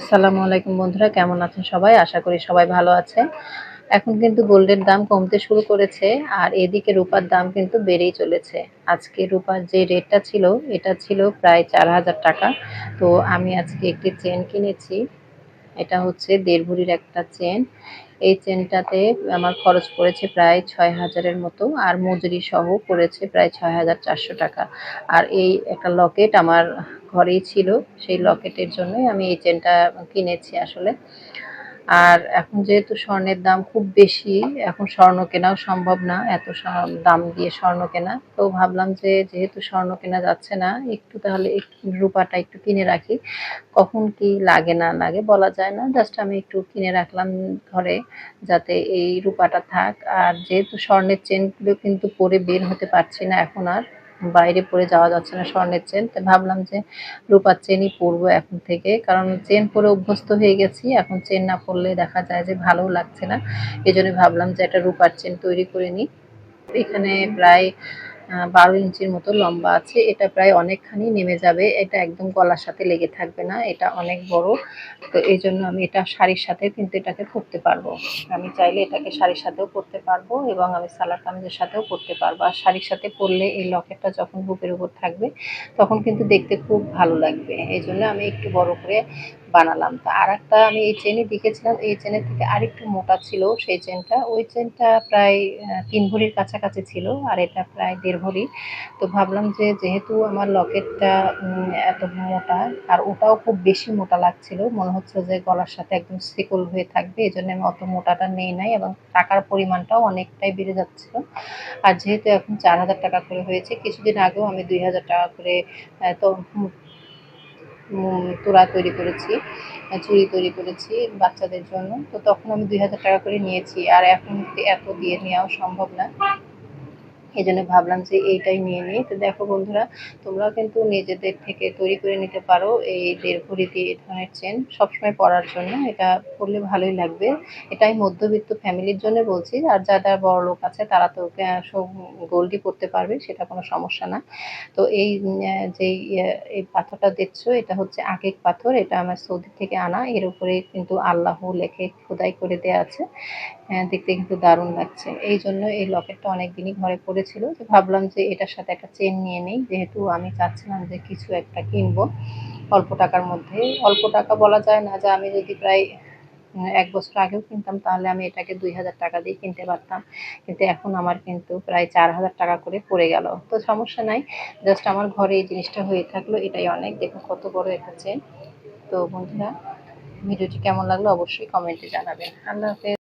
আসসালামু আলাইকুম বন্ধুরা, কেমন আছেন সবাই? আশা করি সবাই ভালো আছে এখন কিন্তু গোল্ডের দাম কমতে শুরু করেছে আর এদিকে রূপার দাম কিন্তু বেড়েই চলেছে। আজকে রূপার যে রেটটা ছিল, এটা ছিল প্রায় চার হাজার টাকা। তো আমি আজকে একটি চেন কিনেছি। এটা হচ্ছে দেড় ভরির একটা চেন। এই চেনটাতে আমার খরচ পড়েছে প্রায় ছয় হাজারের মতো, আর মজুরি সহ পড়েছে প্রায় ছয় হাজার চারশো টাকা। আর এই একটা লকেট আমার ঘরেই ছিল, সেই লকেটের জন্যই আমি এই চেনটা কিনেছি আসলে। আর এখন যেহেতু স্বর্ণের দাম খুব বেশি, এখন স্বর্ণ কেনাও সম্ভব না, এত দাম দিয়ে স্বর্ণ কেনা। তো ভাবলাম যে যেহেতু স্বর্ণ কেনা যাচ্ছে না, একটু তাহলে রূপাটা একটু কিনে রাখি। কখন কি লাগে না লাগে বলা যায় না জাস্ট আমি একটু কিনে রাখলাম ঘরে যাতে এই রূপাটা থাক। আর যেহেতু স্বর্ণের চেনগুলো কিন্তু পরে বের হতে পারছি না এখন আর বাইরে পরে যাওয়া যাচ্ছে না স্বর্ণের চেন তো ভাবলাম যে রূপার চেনই পরবো এখন থেকে। কারণ চেন পরে অভ্যস্ত হয়ে গেছি, এখন চেন না পরলে দেখা যায় যে ভালো লাগছে না। এই জন্য ভাবলাম যে একটা রূপার চেন তৈরি করে নিই। এখানে প্রায় বারো ইঞ্চির মতো লম্বা আছে। এটা প্রায় অনেকখানি নেমে যাবে। এটা একদম গলার সাথে লেগে থাকবে না। এটা অনেক বড়। তো এই জন্য আমি এটা শাড়ির সাথে কিন্তু এটাকে পরতে পারব। আমি চাইলে এটাকে শাড়ির সাথেও পরতে পারব এবং আমি সালার কামিজের সাথেও পরতে পারব। আর শাড়ির সাথে পরলে এই লকেটটা যখন বুকের উপর থাকবে, তখন কিন্তু দেখতে খুব ভালো লাগবে। এই জন্য আমি একটু বড় করে বানালাম। তো আর একটা আমি এই চেনই দেখেছিলাম, এই চেনের থেকে আরেকটু মোটা ছিল সেই চেনটা ওই চেনটা প্রায় তিন ভরির কাছাকাছি ছিল আর এটা প্রায় দেড় ভরি। তো ভাবলাম যে যেহেতু আমার লকেটটা এত মোটা আর ওটাও খুব বেশি মোটা লাগছিল, মনে হচ্ছে যে গলার সাথে একদম সিকল হয়ে থাকবে এই জন্য আমি অত মোটাটা নেই নাই এবং টাকার পরিমাণটাও অনেকটাই বেড়ে যাচ্ছিল। আর যেহেতু এখন চার হাজার টাকা করে হয়েছে, কিছুদিন আগেও আমি দুই হাজার টাকা করে তো তোড়া তৈরি করেছি চুড়ি তৈরি করেছি বাচ্চাদের জন্য। তো তখন আমি দুই হাজার টাকা করে নিয়েছি, আর এখন এত দিয়ে নেওয়াও সম্ভব না। এই জন্য ভাবলাম যে এইটাই নিয়ে নিই। তো দেখো বন্ধুরা তোমরাও কিন্তু নিজেদের থেকে তৈরি করে নিতে পারো এই দেড় ভরি দিয়ে এই ধরনের চেন সবসময় পরার জন্য। এটা পরলে ভালোই লাগবে। এটাই মধ্যবিত্ত ফ্যামিলির জন্য বলছি। আর যারা বড় লোক আছে তারা তো সব গোল্ডই পরতে পারবে সেটা কোনো সমস্যা না। তো এই যেই এই পাথরটা দেখছ এটা হচ্ছে আকেক পাথর। এটা আমার সৌদি থেকে আনা। এর উপরে কিন্তু আল্লাহ লেখে খোদাই করে দেয়া আছে। হ্যাঁ, দেখতে কিন্তু দারুণ লাগছে। এই জন্য এই লকেটটা অনেক দিনই ঘরে পড়েছিল তো ভাবলাম যে এটার সাথে একটা চেন নিয়ে নেই, যেহেতু আমি চাচ্ছিলাম যে কিছু একটা কিনবো অল্প টাকার মধ্যে। অল্প টাকা বলা যায় না যে আমি যদি প্রায় এক বছর আগেও কিনতাম তাহলে আমি এটাকে দুই হাজার টাকা দিয়ে কিনতে পারতাম। কিন্তু এখন আমার কিন্তু প্রায় চার হাজার টাকা করে পড়ে গেল। তো সমস্যা নাই জাস্ট আমার ঘরে এই জিনিসটা হয়ে থাকল, এটাই অনেক। দেখুন কত বড় একটা চেন তো বন্ধুরা, ভিডিওটি কেমন লাগল অবশ্যই কমেন্টে জানাবেন। আল্লাহ হাফেজ।